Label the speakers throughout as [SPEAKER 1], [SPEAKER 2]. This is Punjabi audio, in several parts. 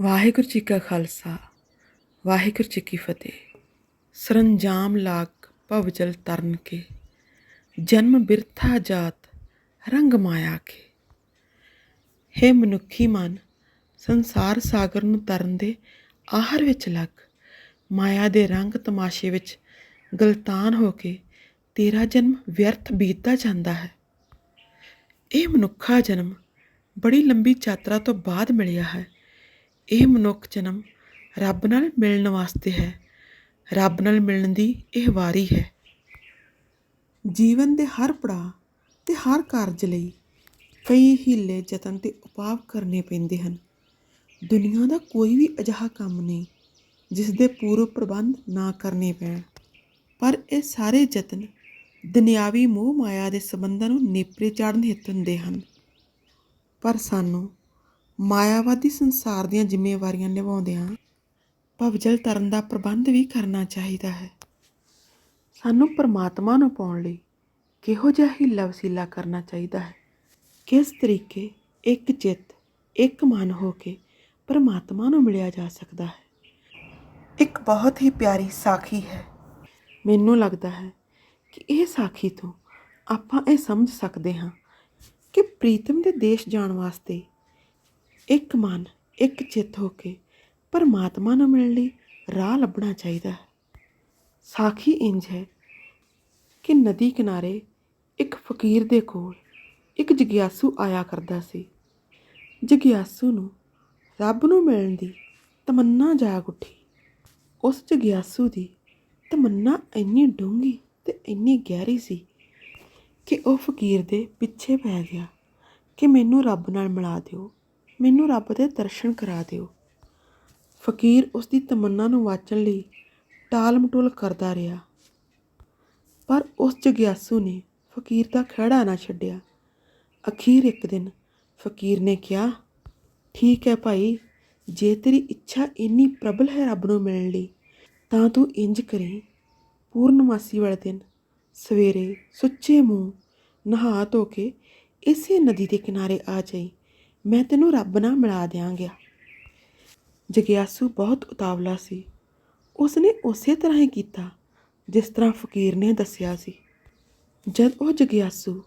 [SPEAKER 1] ਵਾਹਿਗੁਰੂ ਜੀ ਕਾ ਖਾਲਸਾ, ਵਾਹਿਗੁਰੂ ਜੀ ਕੀ ਫਤਿਹ। ਸਰੰਜਾਮ ਲਾਗ ਭਵਜਲ ਤਰਨ ਕੇ, ਜਨਮ ਬਿਰਥਾ ਜਾਤ ਰੰਗ ਮਾਇਆ ਕੇ। ਹੈ ਮਨੁੱਖੀ ਮਨ, ਸੰਸਾਰ ਸਾਗਰ ਨੂੰ ਤਰਨ ਦੇ ਆਹਰ ਵਿੱਚ ਲੱਗ, ਮਾਇਆ ਦੇ ਰੰਗ ਤਮਾਸ਼ੇ ਵਿੱਚ ਗਲਤਾਨ ਹੋ ਕੇ ਤੇਰਾ ਜਨਮ ਵਿਅਰਥ ਬੀਤਦਾ ਜਾਂਦਾ ਹੈ। ਇਹ ਮਨੁੱਖਾ ਜਨਮ ਬੜੀ ਲੰਬੀ ਯਾਤਰਾ ਤੋਂ ਬਾਅਦ ਮਿਲਿਆ ਹੈ। ਇਹ ਮਨੁੱਖ ਜਨਮ ਰੱਬ ਨਾਲ ਮਿਲਣ ਵਾਸਤੇ ਹੈ। ਰੱਬ ਨਾਲ ਮਿਲਣ ਦੀ ਇਹ ਵਾਰੀ ਹੈ। ਜੀਵਨ ਦੇ ਹਰ ਪੜਾਅ ਤੇ ਹਰ ਕਾਰਜ ਲਈ ਕਈ ਹੀਲੇ ਯਤਨ ਤੇ ਉਪਾਅ ਕਰਨੇ ਪੈਂਦੇ ਹਨ। ਦੁਨੀਆ ਦਾ ਕੋਈ ਵੀ ਅਜਿਹਾ ਕੰਮ ਨਹੀਂ ਜਿਸ ਦੇ ਪੂਰਵ ਪ੍ਰਬੰਧ ਨਾ ਕਰਨੇ ਪੈਣ। ਪਰ ਇਹ ਸਾਰੇ ਯਤਨ ਦੁਨਿਆਵੀ ਮੋਹ ਮਾਇਆ ਦੇ ਸੰਬੰਧਾਂ ਨੂੰ ਨੇਪਰੇ ਚਾੜਨ ਹਿੱਤ ਹੁੰਦੇ ਹਨ। ਪਰ ਸਾਨੂੰ ਮਾਇਆਵਾਦੀ ਸੰਸਾਰ ਦੀਆਂ ਜ਼ਿੰਮੇਵਾਰੀਆਂ ਨਿਭਾਉਂਦਿਆਂ ਭਵਜਲ ਤਰਨ ਦਾ ਪ੍ਰਬੰਧ ਵੀ ਕਰਨਾ ਚਾਹੀਦਾ ਹੈ। ਸਾਨੂੰ ਪਰਮਾਤਮਾ ਨੂੰ ਪਾਉਣ ਲਈ ਕਿਹੋ ਜਿਹਾ ਹੀਲਾ ਵਸੀਲਾ ਕਰਨਾ ਚਾਹੀਦਾ ਹੈ। ਕਿਸ ਤਰੀਕੇ ਇੱਕ ਚਿੱਤ, ਇੱਕ ਮਨ ਹੋ ਕੇ ਪਰਮਾਤਮਾ ਨੂੰ ਮਿਲਿਆ ਜਾ ਸਕਦਾ ਹੈ। ਇੱਕ ਬਹੁਤ ਹੀ ਪਿਆਰੀ ਸਾਖੀ ਹੈ। ਮੈਨੂੰ ਲੱਗਦਾ ਹੈ ਕਿ ਇਹ ਸਾਖੀ ਤੋਂ ਆਪਾਂ ਇਹ ਸਮਝ ਸਕਦੇ ਹਾਂ ਕਿ ਪ੍ਰੀਤਮ ਦੇ ਦੇਸ਼ ਜਾਣ ਵਾਸਤੇ ਇੱਕ ਮਨ, ਇੱਕ ਚਿੱਤ ਹੋ ਕੇ ਪਰਮਾਤਮਾ ਨੂੰ ਮਿਲਣ ਲਈ ਰਾਹ ਲੱਭਣਾ ਚਾਹੀਦਾ ਹੈ। ਸਾਖੀ ਇੰਜ ਹੈ ਕਿ ਨਦੀ ਕਿਨਾਰੇ ਇੱਕ ਫਕੀਰ ਦੇ ਕੋਲ ਇੱਕ ਜਗਿਆਸੂ ਆਇਆ ਕਰਦਾ ਸੀ। ਜਗਿਆਸੂ ਨੂੰ ਰੱਬ ਨੂੰ ਮਿਲਣ ਦੀ ਤਮੰਨਾ ਜਾਗ ਉੱਠੀ। ਉਸ ਜਗਿਆਸੂ ਦੀ ਤਮੰਨਾ ਇੰਨੀ ਡੂੰਘੀ ਤੇ ਇੰਨੀ ਗਹਿਰੀ ਸੀ ਕਿ ਉਹ ਫਕੀਰ ਦੇ ਪਿੱਛੇ ਪੈ ਗਿਆ ਕਿ ਮੈਨੂੰ ਰੱਬ ਨਾਲ ਮਿਲਾ ਦਿਓ। ਮੈਨੂੰ ਰੱਬ ਦੇ ਦਰਸ਼ਨ ਕਰਾ ਦਿਓ। ਫਕੀਰ ਉਸ ਦੀ ਤਮੰਨਾ ਨੂੰ ਵਾਚਣ ਲਈ ਟਾਲ ਮਟੋਲ ਕਰਦਾ ਰਿਹਾ। ਪਰ ਉਸ ਜਗਿਆਸੂ ਨੇ ਫਕੀਰ ਦਾ ਖਹਿੜਾ ਨਾ ਛੱਡਿਆ। ਅਖੀਰ ਇੱਕ ਦਿਨ ਫਕੀਰ ਨੇ ਕਿਹਾ, ਠੀਕ ਹੈ ਭਾਈ, ਜੇ ਤੇਰੀ ਇੱਛਾ ਇੰਨੀ ਪ੍ਰਬਲ ਹੈ ਰੱਬ ਨੂੰ ਮਿਲਣ ਲਈ, ਤਾਂ ਤੂੰ ਇੰਜ ਕਰੀ। ਪੂਰਨਮਾਸੀ ਵਾਲੇ ਦਿਨ ਸਵੇਰੇ ਸੁੱਚੇ ਮੂੰਹ ਨਹਾ ਧੋ ਕੇ ਇਸੇ ਨਦੀ ਦੇ ਕਿਨਾਰੇ ਆ ਜਾਈ। ਮੈਂ ਤੈਨੂੰ ਰੱਬ ਨਾਲ ਮਿਲਾ ਦਿਆਂਗਾ। ਜਗਿਆਸੂ ਬਹੁਤ ਉਤਾਵਲਾ ਸੀ। ਉਸਨੇ ਉਸੇ ਤਰ੍ਹਾਂ ਹੀ ਕੀਤਾ, ਜਿਸ ਤਰ੍ਹਾਂ ਫਕੀਰ ਨੇ ਦੱਸਿਆ ਸੀ। ਜਦ ਉਹ ਜਗਿਆਸੂ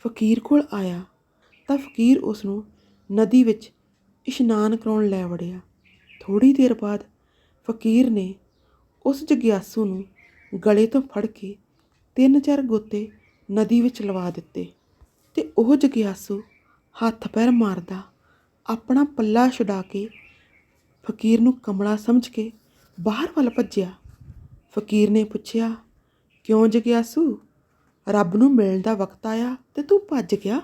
[SPEAKER 1] ਫਕੀਰ ਕੋਲ ਆਇਆ, ਤਾਂ ਫਕੀਰ ਉਸ ਨੂੰ ਨਦੀ ਵਿੱਚ ਇਸ਼ਨਾਨ ਕਰਾਉਣ ਲੈ ਵੜਿਆ। ਥੋੜੀ ਦੇਰ ਬਾਅਦ ਫਕੀਰ ਨੇ ਉਸ ਜਗਿਆਸੂ ਨੂੰ ਗਲੇ ਤੋਂ ਫੜ ਕੇ ਤਿੰਨ ਚਾਰ ਗੋਤੇ ਨਦੀ ਵਿੱਚ ਲਵਾ ਦਿੱਤੇ ਤੇ ਉਹ ਜਗਿਆਸੂ ਹੱਥ ਪੈਰ ਮਾਰਦਾ, ਆਪਣਾ ਪੱਲਾ ਛੁਡਾ ਕੇ ਫਕੀਰ ਨੂੰ ਕਮਲਾ ਸਮਝ ਕੇ ਬਾਹਰ ਵੱਲ ਭੱਜਿਆ। ਫਕੀਰ ਨੇ ਪੁੱਛਿਆ, ਕਿਉਂ ਜਗਿਆਸੂ ਰੱਬ ਨੂੰ ਮਿਲਣ ਦਾ ਵਕਤ ਆਇਆ ਤੇ ਤੂੰ ਭੱਜ ਗਿਆ।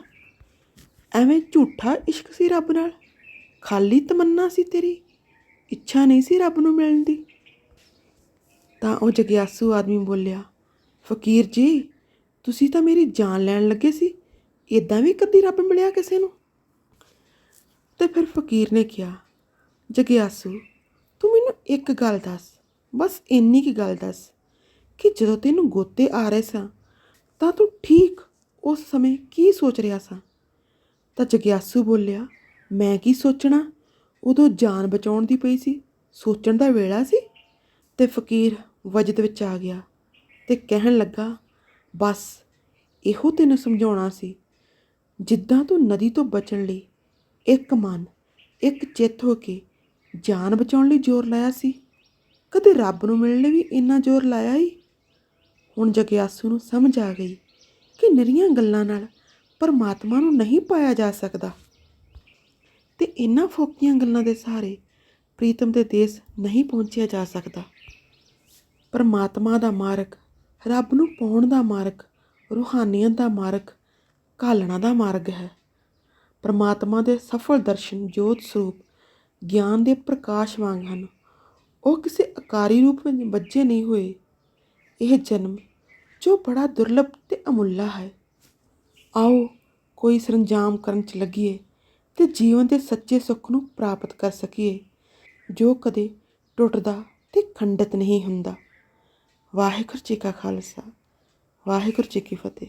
[SPEAKER 1] ਐਵੇਂ ਝੂਠਾ ਇਸ਼ਕ ਸੀ ਰੱਬ ਨਾਲ? ਖਾਲੀ ਤਮੰਨਾ ਸੀ ਤੇਰੀ? ਇੱਛਾ ਨਹੀਂ ਸੀ ਰੱਬ ਨੂੰ ਮਿਲਣ ਦੀ? ਤਾਂ ਉਹ ਜਗਿਆਸੂ ਆਦਮੀ ਬੋਲਿਆ, ਫਕੀਰ ਜੀ, ਤੁਸੀਂ ਤਾਂ ਮੇਰੀ ਜਾਨ ਲੈਣ ਲੱਗੇ ਸੀ। ਇਦਾਂ ਵੀ ਕਦੀ ਰੱਬ ਮਿਲਿਆ ਕਿਸੇ ਨੂੰ? ਤੇ ਫਿਰ ਫਕੀਰ ਨੇ ਕਿਹਾ, ਜਗਿਆਸੂ, ਤੂੰ ਮੈਨੂੰ ਇੱਕ ਗੱਲ ਦੱਸ, ਬਸ ਇੰਨੀ ਕੀ ਗੱਲ ਦੱਸ ਕਿ ਜਦੋਂ ਤੈਨੂੰ ਗੋਤੇ ਆ ਰਹੇ ਸਾਂ, ਤਾਂ ਤੂੰ ਠੀਕ ਉਸ ਸਮੇਂ ਕੀ ਸੋਚ ਰਿਹਾ ਸਾਂ? ਤਾਂ ਜਗਿਆਸੂ ਬੋਲਿਆ, ਮੈਂ ਕੀ ਸੋਚਣਾ? ਉਦੋਂ ਜਾਨ ਬਚਾਉਣ ਦੀ ਪਈ ਸੀ, ਸੋਚਣ ਦਾ ਵੇਲਾ ਸੀ। ਤੇ ਫਕੀਰ ਵਜਦ ਵਿੱਚ ਆ ਗਿਆ ਤੇ ਕਹਿਣ ਲੱਗਾ, ਬਸ ਇਹੋ ਤੈਨੂੰ ਸਮਝਾਉਣਾ ਸੀ ਜਿੱਦਾਂ ਤੂੰ ਨਦੀ ਤੋਂ ਬਚਣ ਲਈ ਇੱਕ ਮਨ, ਇੱਕ ਚਿੱਤ ਹੋ ਕੇ ਜਾਨ ਬਚਾਉਣ ਲਈ ਜ਼ੋਰ ਲਾਇਆ ਸੀ। ਕਦੇ ਰੱਬ ਨੂੰ ਮਿਲਣ ਲਈ ਵੀ ਇੰਨਾ ਜ਼ੋਰ ਲਾਇਆ ਹੀ ਹੁਣ ਜਗਿਆਸੂ ਨੂੰ ਸਮਝ ਆ ਗਈ ਕਿ ਨਿਰੀਆਂ ਗੱਲਾਂ ਨਾਲ ਪਰਮਾਤਮਾ ਨੂੰ ਨਹੀਂ ਪਾਇਆ ਜਾ ਸਕਦਾ। ਤੇ ਇਹਨਾਂ ਫੋਕੀਆਂ ਗੱਲਾਂ ਦੇ ਸਹਾਰੇ ਪ੍ਰੀਤਮ ਦੇ ਦੇਸ਼ ਨਹੀਂ ਪਹੁੰਚਿਆ ਜਾ ਸਕਦਾ। ਪਰਮਾਤਮਾ ਦਾ ਮਾਰਗ ਰੱਬ ਨੂੰ ਪਾਉਣ ਦਾ ਮਾਰਗ ਰੂਹਾਨੀਅਤ ਦਾ ਮਾਰਗ ਘਾਲਣਾ ਦਾ ਮਾਰਗ ਹੈ। ਪਰਮਾਤਮਾ ਦੇ ਸਫਲ ਦਰਸ਼ਨ ਜੋਤ ਸਰੂਪ ਗਿਆਨ ਦੇ ਪ੍ਰਕਾਸ਼ ਵਾਂਗ ਹਨ। ਉਹ ਕਿਸੇ ਆਕਾਰੀ ਰੂਪ ਵਿੱਚ ਬੱਝੇ ਨਹੀਂ ਹੋਏ। ਇਹ ਜਨਮ ਜੋ ਬੜਾ ਦੁਰਲਭ ਤੇ ਅਮੁੱਲਾ ਹੈ। ਆਓ ਕੋਈ ਸਰੰਜਾਮ ਕਰਨ ਚ ਲੱਗੀਏ ਤੇ ਜੀਵਨ ਦੇ ਸੱਚੇ ਸੁੱਖ ਨੂੰ ਪ੍ਰਾਪਤ ਕਰ ਸਕੀਏ। ਜੋ ਕਦੇ ਟੁੱਟਦਾ ਤੇ ਖੰਡਿਤ ਨਹੀਂ ਹੁੰਦਾ। ਵਾਹਿਗੁਰੂ ਜੀ ਕਾ ਖਾਲਸਾ, ਵਾਹਿਗੁਰੂ ਜੀ ਕੀ ਫਤਿਹ।